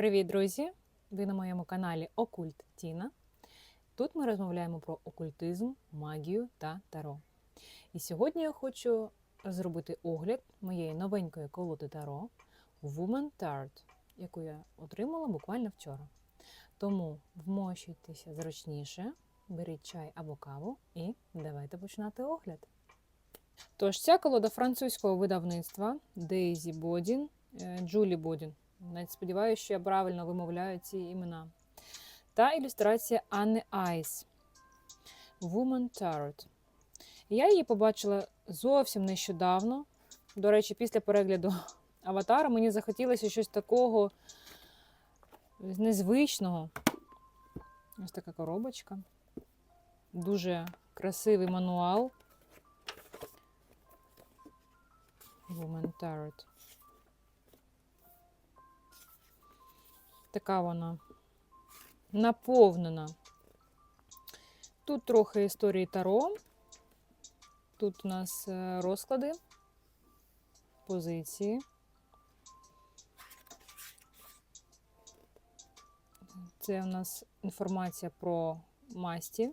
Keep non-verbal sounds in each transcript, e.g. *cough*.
Привіт, друзі! Ви на моєму каналі Окульт Тіна. Тут ми розмовляємо про окультизм, магію та таро. І сьогодні я хочу зробити огляд моєї новенької колоди таро Woman Tart, яку я отримала буквально вчора. Тому вмощуйтеся зручніше, беріть чай або каву і давайте починати огляд. Тож, ця колода французького видавництва Дейзі Бодін, Джулі Бодін. Навіть сподіваюся, що я правильно вимовляю ці імена. Та ілюстрація Анни Айс Woman Tarot. Я її побачила зовсім нещодавно. До речі, після перегляду *laughs* аватара мені захотілося щось такого незвичного. Ось така коробочка. Дуже красивий мануал. Woman Tarot. Така вона наповнена. Тут трохи історії Таро. Тут у нас е, розклади, позиції. Це у нас інформація про масті.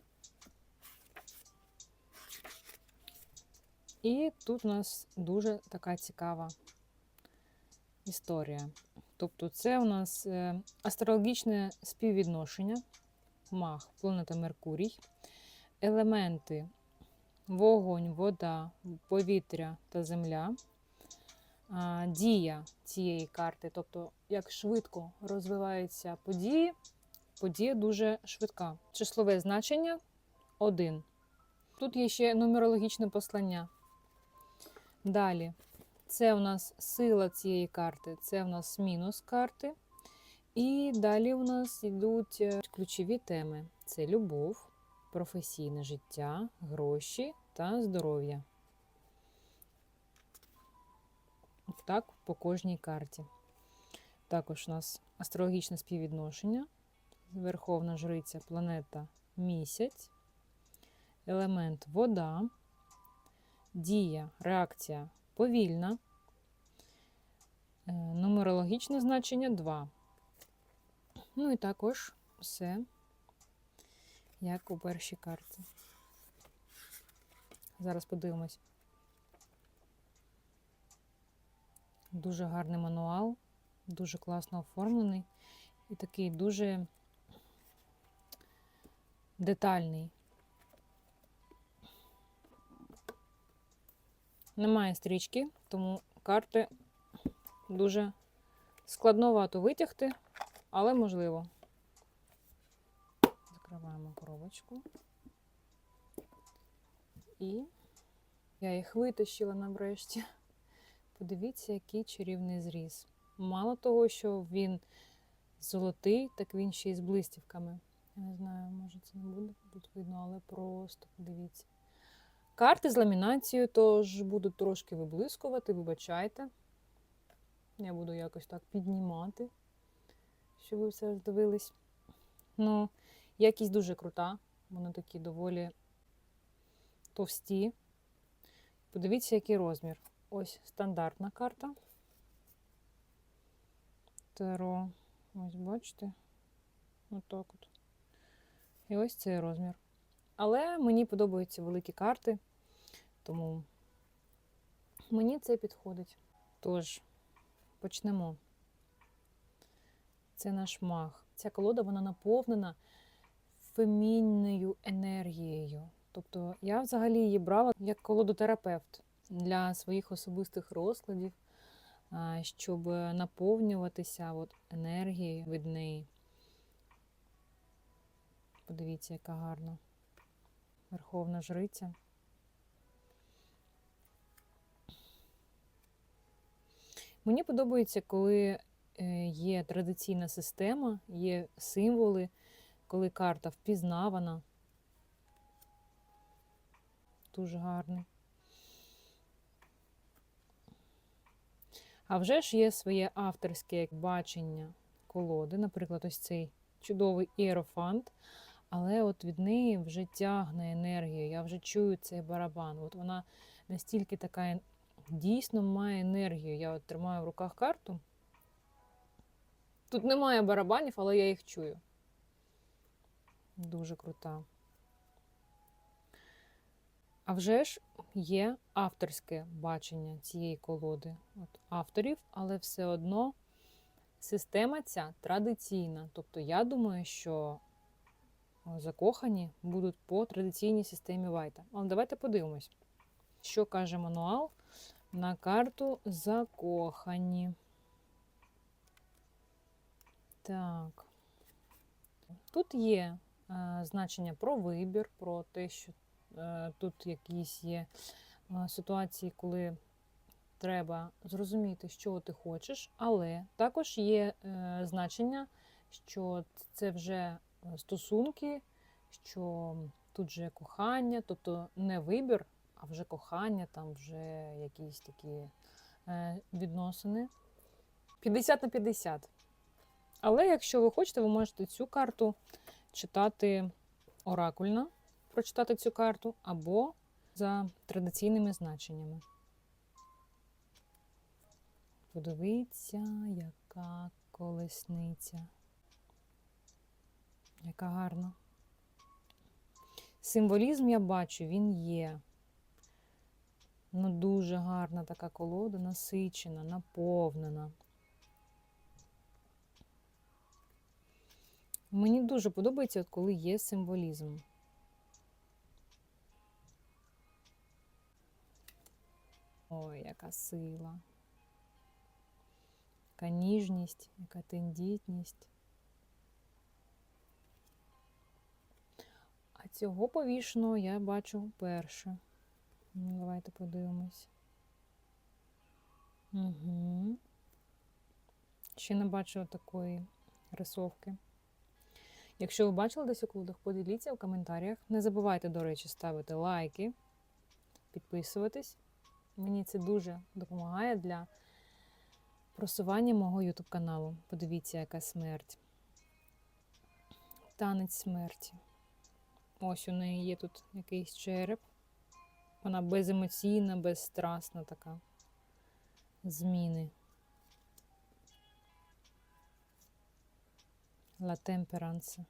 І тут у нас дуже така цікава історія. Тобто, це у нас е, астрологічне співвідношення, мах, планета Меркурій, елементи вогонь, вода, повітря та земля, дія цієї карти, тобто, як швидко розвиваються події, подія дуже швидка. Числове значення 1. Тут є ще нумерологічне послання. Далі. Це у нас сила цієї карти, це у нас мінус карти. І далі у нас йдуть е, ключові теми: це любов, професійне життя, гроші та здоров'я. Так, по кожній карті. Також у нас астрологічне співвідношення, Верховна Жриця, планета місяць, елемент вода, дія, реакція повільна. Е, нумерологічне значення 2. Ну і також все, як у першій карті. Зараз подивимось. Дуже гарний мануал, дуже класно оформлений і такий дуже детальний. Немає стрічки, тому карти дуже складновато витягти, але можливо. Закриваємо коробочку. І я їх витащила нарешті. Подивіться, який чарівний зріз. Мало того, що він золотий, так він ще й з блистівками. Я не знаю, може це не буде тут видно, але просто подивіться. Карти з ламінацією тож будуть трошки виблискувати, вибачайте. Я буду якось так піднімати, щоб ви все здивились. Ну, якість дуже крута, вони такі доволі товсті. Подивіться, який розмір. Ось стандартна карта. Таро. Ось бачите? Отак от. І ось цей розмір. Але мені подобаються великі карти, тому мені це підходить. Тож, почнемо. Це наш маг. Ця колода вона наповнена фемінною енергією. Тобто я взагалі її брала як колодотерапевт для своїх особистих розкладів, щоб наповнюватися от енергією від неї. Подивіться, яка гарна. Верховна Жриця. Мені подобається, коли е, є традиційна система, є символи, коли карта впізнавана. Дуже гарний. А вже ж є своє авторське бачення колоди, наприклад, ось цей чудовий іерофант. Але от від неї вже тягне енергію. Я вже чую цей барабан. От вона настільки така дійсно має енергію. Я от тримаю в руках карту. Тут немає барабанів, але я їх чую. Дуже крута. А вже ж є авторське бачення цієї колоди От авторів, але все одно система ця традиційна. Тобто, я думаю, що закохані будуть по традиційній системі Вайта. Але давайте подивимось, що каже мануал на карту закохані. Так. Тут є е, значення про вибір, про те, що е, тут якісь є е, ситуації, коли треба зрозуміти, що ти хочеш, але також є е, значення, що це вже стосунки, що тут вже кохання, тобто не вибір, а вже кохання, там вже якісь такі е, відносини. 50 на 50. Але якщо ви хочете, ви можете цю карту читати оракульно, прочитати цю карту, або за традиційними значеннями. Подивіться, яка колесниця. Яка гарна. Символізм я бачу, він є. Ну, дуже гарна така колода, насичена, наповнена. Мені дуже подобається, от коли є символізм. Ой, яка сила, яка ніжність, яка тендітність. А цього повішеного я бачу вперше. Ну, Давайте подивимось. Угу. Ще не бачу такої рисовки. Якщо ви бачили десь у колодах, поділіться в коментарях. Не забувайте, до речі, ставити лайки, підписуватись. Мені це дуже допомагає для просування мого YouTube каналу. Подивіться, яка смерть. Танець смерті. Ось у неї є тут якийсь череп. Вона беземоційна, безстрасна така. Зміни. La temperance.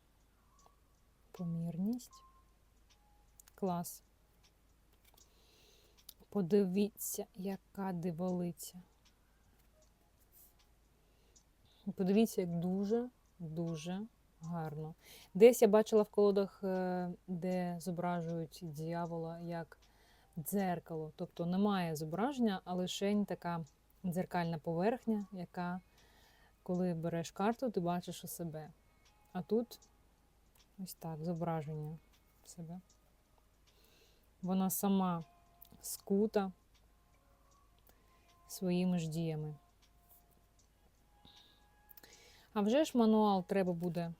Помірність. Клас. Подивіться, яка диволиця. Подивіться, як дуже-дуже гарно. Десь я бачила в колодах, е, де зображують дьявола як дзеркало. Тобто немає зображення, а лише така дзеркальна поверхня, яка коли береш карту, ти бачиш у себе. А тут ось так, зображення себе. Вона сама скута своїми ж діями. А вже ж мануал треба буде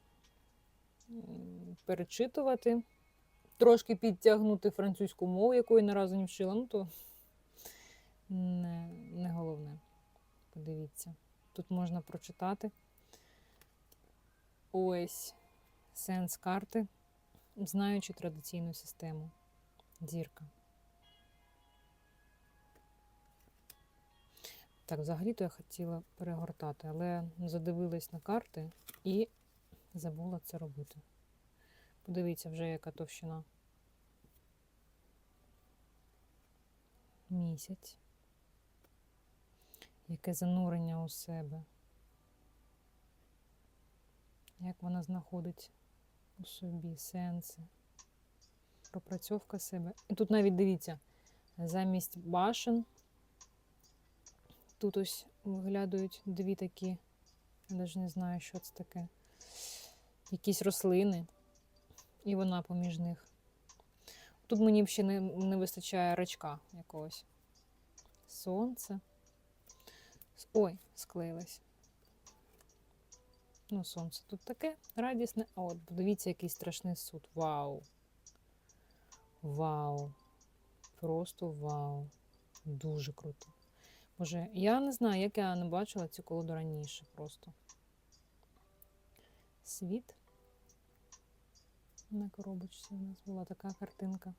перечитувати, трошки підтягнути французьку мову, яку я ні разу не вчила, ну то не, не головне. Подивіться. Тут можна прочитати ось сенс карти, знаючи традиційну систему. Зірка. Так, взагалі-то я хотіла перегортати, але задивилась на карти і забула це робити. Подивіться вже, яка товщина. Місяць яке занурення у себе, як вона знаходить у собі сенси, пропрацьовка себе. І тут навіть дивіться, замість башен тут ось виглядають дві такі, я навіть не знаю, що це таке, якісь рослини, і вона поміж них. Тут мені ще не, не вистачає рачка якогось. Сонце. Ой, склеїлась. Ну, сонце тут таке радісне. А от, подивіться, який страшний суд. Вау! Вау! Просто вау! Дуже круто. Боже, я не знаю, як я не бачила цю колоду раніше просто. Світ. На коробочці у нас була така картинка.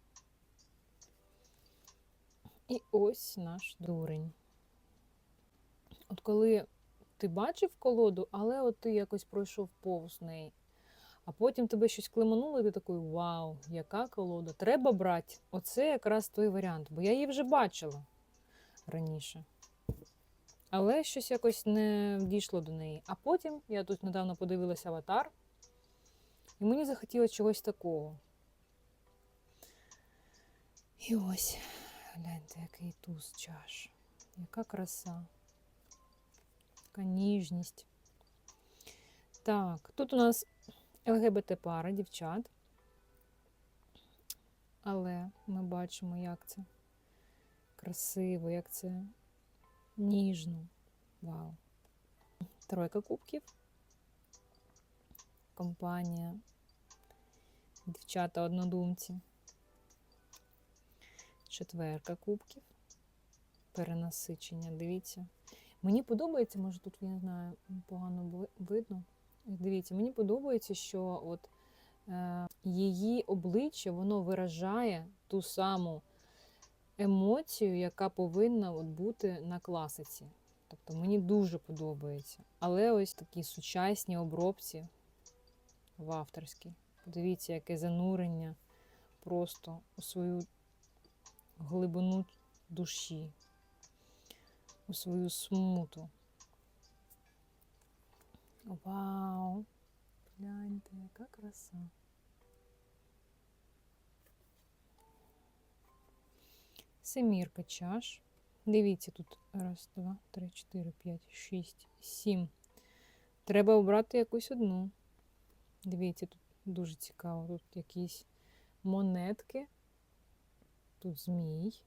І ось наш дурень. От коли ти бачив колоду, але от ти якось пройшов повз неї. А потім тебе щось климануло, і ти такий вау, яка колода. Треба брати. Оце якраз той варіант, бо я її вже бачила раніше. Але щось якось не дійшло до неї. А потім я тут недавно подивилася аватар, і мені захотілося чогось такого. І ось, гляньте, який туз чаш. Яка краса, яка ніжність. Так, тут у нас ЛГБТ-пара, дівчат. Але ми бачимо, як це красиво, як це ніжно. Вау. Тройка кубків. Компанія. Дівчата однодумці. Четверка кубків. Перенасичення. Дивіться. Мені подобається, може тут, я не знаю, погано видно. Дивіться, мені подобається, що от е, її обличчя воно виражає ту саму емоцію, яка повинна от бути на класиці. Тобто мені дуже подобається. Але ось такі сучасні обробці в авторській. Подивіться, яке занурення просто у свою глибину душі, у свою смуту. Вау! Гляньте, яка краса. Семірка чаш. Дивіться, тут раз, два, три, чотири, п'ять, шість, сім. Треба обрати якусь одну. Дивіться, тут дуже цікаво. Тут якісь монетки, тут змій,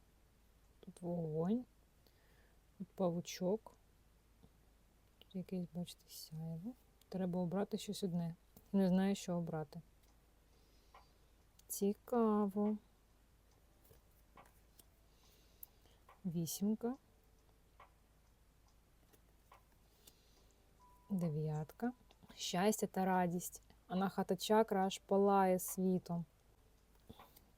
тут вогонь, тут павучок, тут якесь, бачите, сяйво. Треба обрати щось одне. Не знаю, що обрати. Цікаво. Вісімка. Дев'ятка. Щастя та радість. А на хата чакра аж палає світом.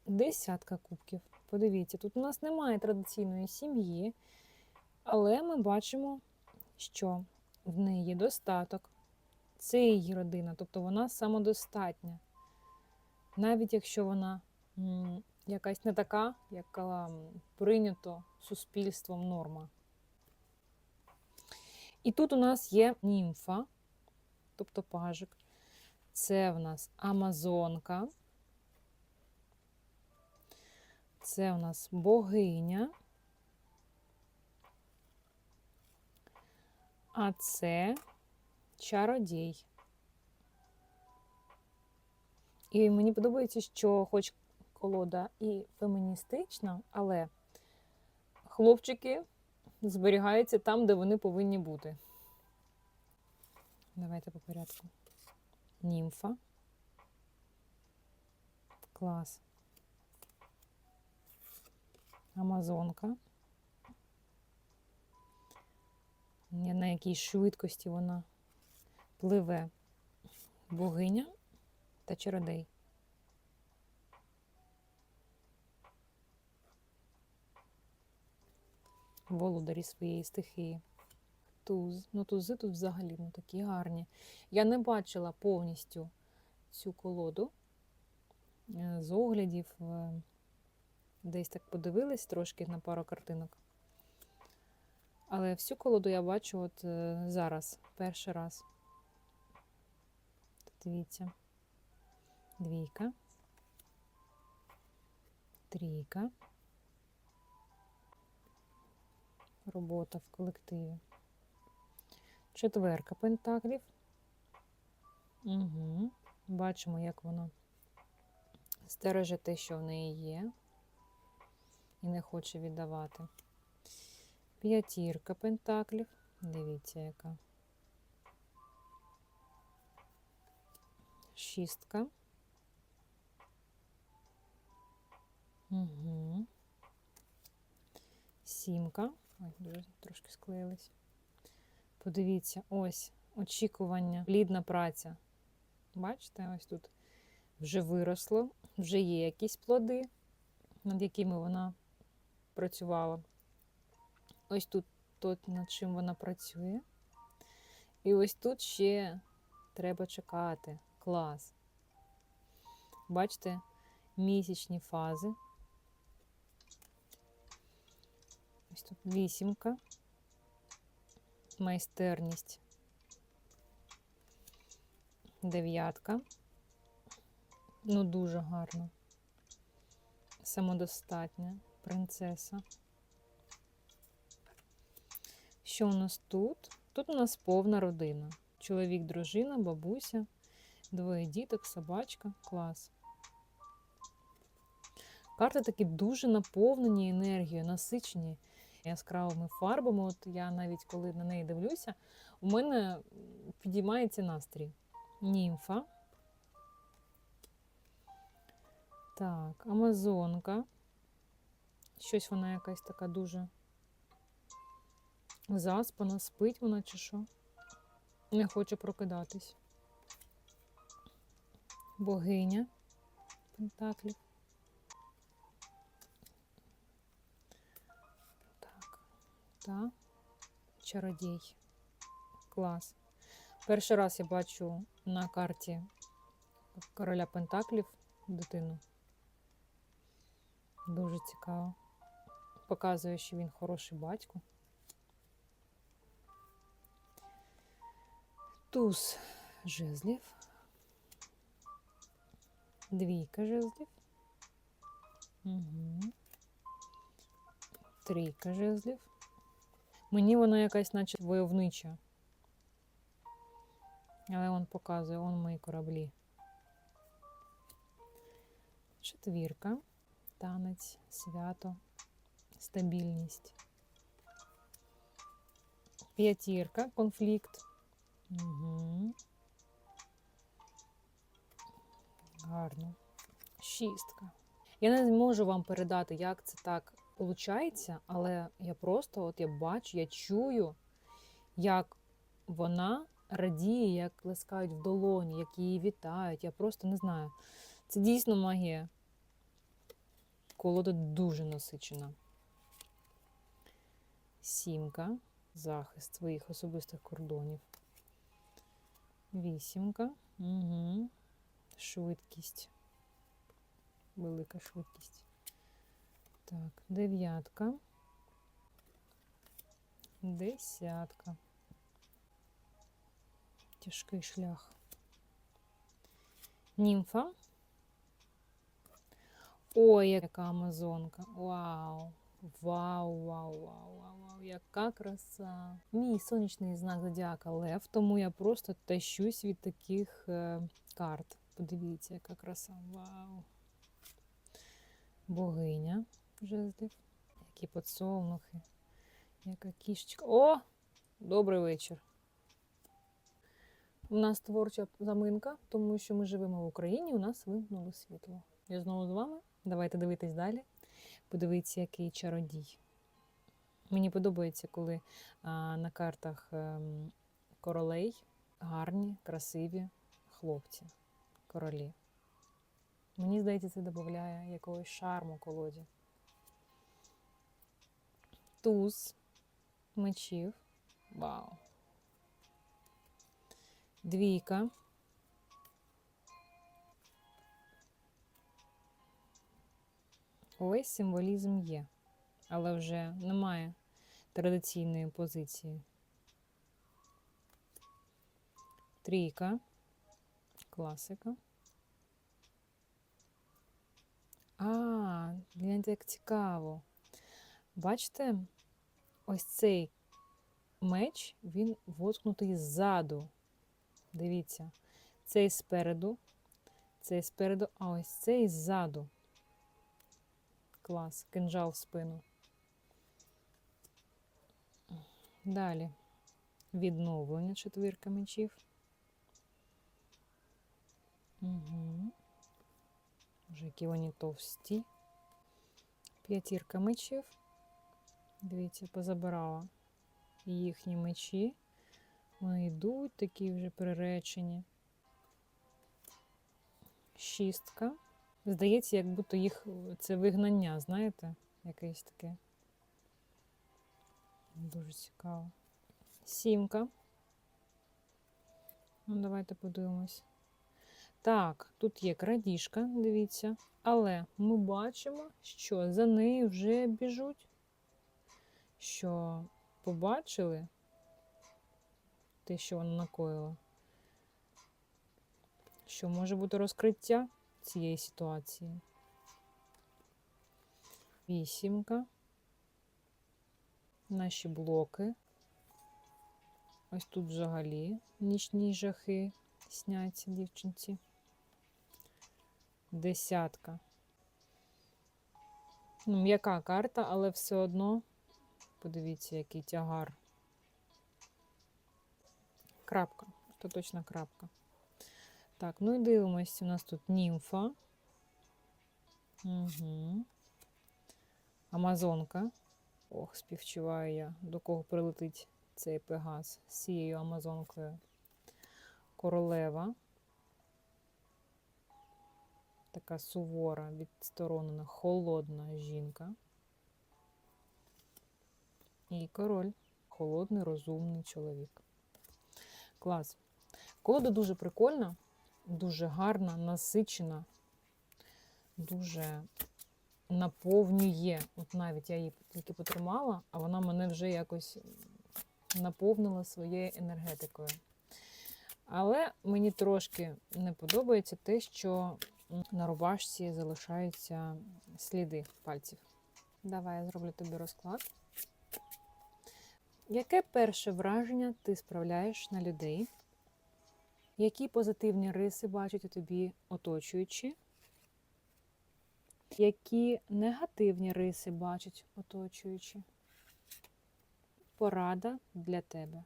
Десятка кубків. Подивіться, тут у нас немає традиційної сім'ї, але ми бачимо, що в неї є достаток. Це її родина, тобто вона самодостатня. Навіть якщо вона якась не така, яка прийнято суспільством норма. І тут у нас є німфа, тобто пажик. Це в нас Амазонка. Це у нас богиня. А це чародій. І мені подобається, що хоч колода і феміністична, але хлопчики зберігаються там, де вони повинні бути. Давайте по порядку. Німфа. Клас. Амазонка. На якій швидкості вона пливе. Богиня та чародей. Володарі своєї стихії. Туз. Ну, тузи тут взагалі ну, такі гарні. Я не бачила повністю цю колоду е, з оглядів. е, Десь так подивилась трошки на пару картинок. Але всю колоду я бачу от е, зараз, перший раз. Дивіться. Двійка. Трійка. Робота в колективі. Четверка пентаклів. Угу. Бачимо, як воно стереже те, що в неї є, і не хоче віддавати. П'ятірка пентаклів. Дивіться, яка. Шістка. Угу. Сімка. Ой, дуже трошки склеїлись. Подивіться, ось очікування, плідна праця. Бачите, ось тут вже виросло, вже є якісь плоди, над якими вона працювала. Ось тут, тут над чим вона працює. І ось тут ще треба чекати. Клас. Бачите, місячні фази. Ось тут вісімка. Майстерність. Дев'ятка. Ну, дуже гарно. Самодостатня принцеса. Що у нас тут? Тут у нас повна родина. Чоловік, дружина, бабуся, двоє діток, собачка. Клас. Карти такі дуже наповнені енергією, насичені яскравими фарбами. От я навіть коли на неї дивлюся, у мене підіймається настрій. Німфа. Так, Амазонка. Щось вона якась така дуже заспана, спить вона чи що. Не хоче прокидатись. Богиня Пентаклів. Та чародій. Клас. Перший раз я бачу на карті короля Пентаклів дитину. Дуже цікаво. Показує, що він хороший батько. Туз жезлів. Двійка жезлів. Угу. Трійка жезлів. Мені вона якась, наче войовнича. Але он показує, он мої кораблі. Четвірка, танець, свято, стабільність. П'ятірка, конфлікт. Угу. Гарно. Шістка. Я не можу вам передати, як це так виходить, але я просто от я бачу, я чую, як вона радіє, як плескають в долоні, як її вітають. Я просто не знаю. Це дійсно магія. Колода дуже насичена. Сімка. Захист своїх особистих кордонів. Вісімка. Угу. Швидкість. Велика швидкість. Так, дев'ятка. Десятка. Тяжкий шлях. Німфа. Ой, яка амазонка. Вау! Вау, вау, вау, вау, вау, яка краса. Мій сонячний знак зодіака Лев, тому я просто тащусь від таких е, карт. Подивіться, яка краса. Вау. Богиня жезлів. Які подсолнухи. Яка кішечка. О! Добрий вечір. У нас творча заминка, тому що ми живемо в Україні, у нас вимкнуло світло. Я знову з вами. Давайте дивитись далі. Подивіться, який чародій. Мені подобається, коли а, на картах ем, королей гарні, красиві хлопці, королі. Мені здається, це додає якогось шарму колоді. Туз мечів. Вау. Двійка. Ось символізм є, але вже немає традиційної позиції. Трійка, класика. А, гляньте, як цікаво. Бачите, ось цей меч, він воткнутий ззаду. Дивіться, цей спереду, цей спереду, а ось цей ззаду. Клас, кинжал в спину. Далі відновлення четвірка мечів. Угу. Вже які вони товсті. П'ятірка мечів. Дивіться, позабирала їхні мечі. Вони йдуть такі вже приречені. Шістка. Здається, як будто їх це вигнання, знаєте, якесь таке. Дуже цікаво. Сімка. Ну, давайте подивимось. Так, тут є крадіжка, дивіться. Але ми бачимо, що за нею вже біжуть. Що побачили те, що вона накоїла. Що може бути розкриття цієї ситуації? Вісімка. Наші блоки. Ось тут взагалі нічні жахи сняться дівчинці. Десятка. Ну, м'яка карта, але все одно, подивіться, який тягар. Крапка. Остаточна крапка. Так, ну і дивимось, у нас тут німфа. Угу. Амазонка. Ох, співчуваю я, до кого прилетить цей пегас з цією амазонкою. Королева. Така сувора, відсторонена, холодна жінка. І король. Холодний, розумний чоловік. Клас. Колода дуже прикольна, дуже гарна, насичена, дуже наповнює. От навіть я її тільки потримала, а вона мене вже якось наповнила своєю енергетикою. Але мені трошки не подобається те, що на рубашці залишаються сліди пальців. Давай я зроблю тобі розклад. Яке перше враження ти справляєш на людей? Які позитивні риси бачать у тобі оточуючі? Які негативні риси бачать оточуючі? Порада для тебе.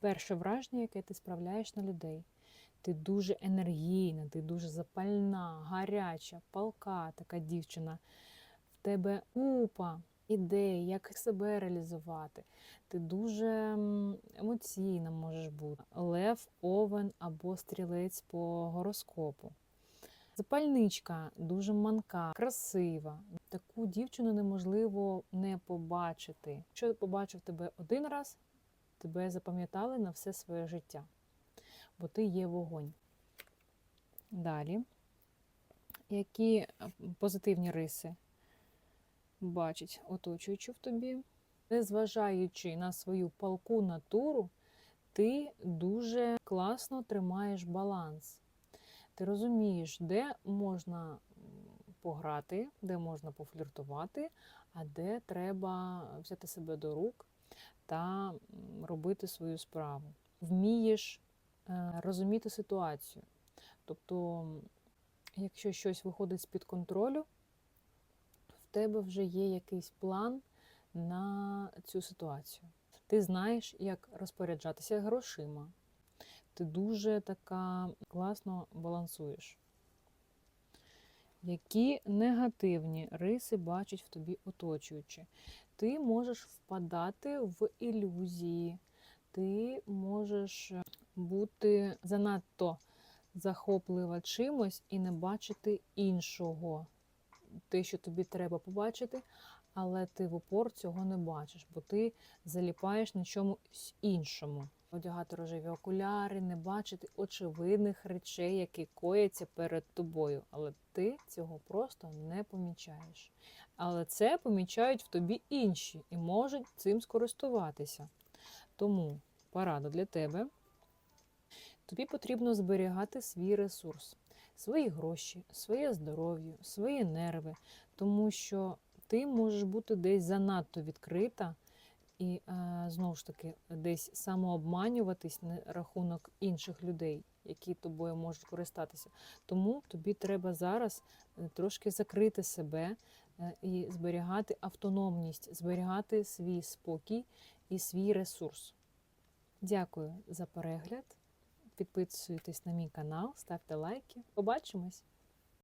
Перше враження, яке ти справляєш на людей. Ти дуже енергійна, ти дуже запальна, гаряча, палка така дівчина. Тебе купа ідей, як себе реалізувати. Ти дуже емоційна можеш бути. Лев, овен або стрілець по гороскопу. Запальничка дуже манка, красива. Таку дівчину неможливо не побачити. Якщо побачив тебе один раз, тебе запам'ятали на все своє життя, бо ти є вогонь. Далі, які позитивні риси бачить оточуючи в тобі, незважаючи на свою палку натуру, ти дуже класно тримаєш баланс. Ти розумієш, де можна пограти, де можна пофліртувати, а де треба взяти себе до рук та робити свою справу. Вмієш е, розуміти ситуацію. Тобто, якщо щось виходить з-під контролю, тебе вже є якийсь план на цю ситуацію. Ти знаєш, як розпоряджатися грошима. Ти дуже така класно балансуєш. Які негативні риси бачать в тобі оточуючи? Ти можеш впадати в ілюзії, ти можеш бути занадто захоплива чимось і не бачити іншого. Те, що тобі треба побачити, але ти в упор цього не бачиш, бо ти заліпаєш на чомусь іншому. Одягати рожеві окуляри, не бачити очевидних речей, які кояться перед тобою. Але ти цього просто не помічаєш. Але це помічають в тобі інші і можуть цим скористуватися. Тому порада для тебе. Тобі потрібно зберігати свій ресурс, свої гроші, своє здоров'я, свої нерви, тому що ти можеш бути десь занадто відкрита і е, знову ж таки десь самообманюватись на рахунок інших людей, які тобою можуть користатися. Тому тобі треба зараз е, трошки закрити себе е, і зберігати автономність, зберігати свій спокій і свій ресурс. Дякую за перегляд. Підписуйтесь на мій канал, ставте лайки. Побачимось!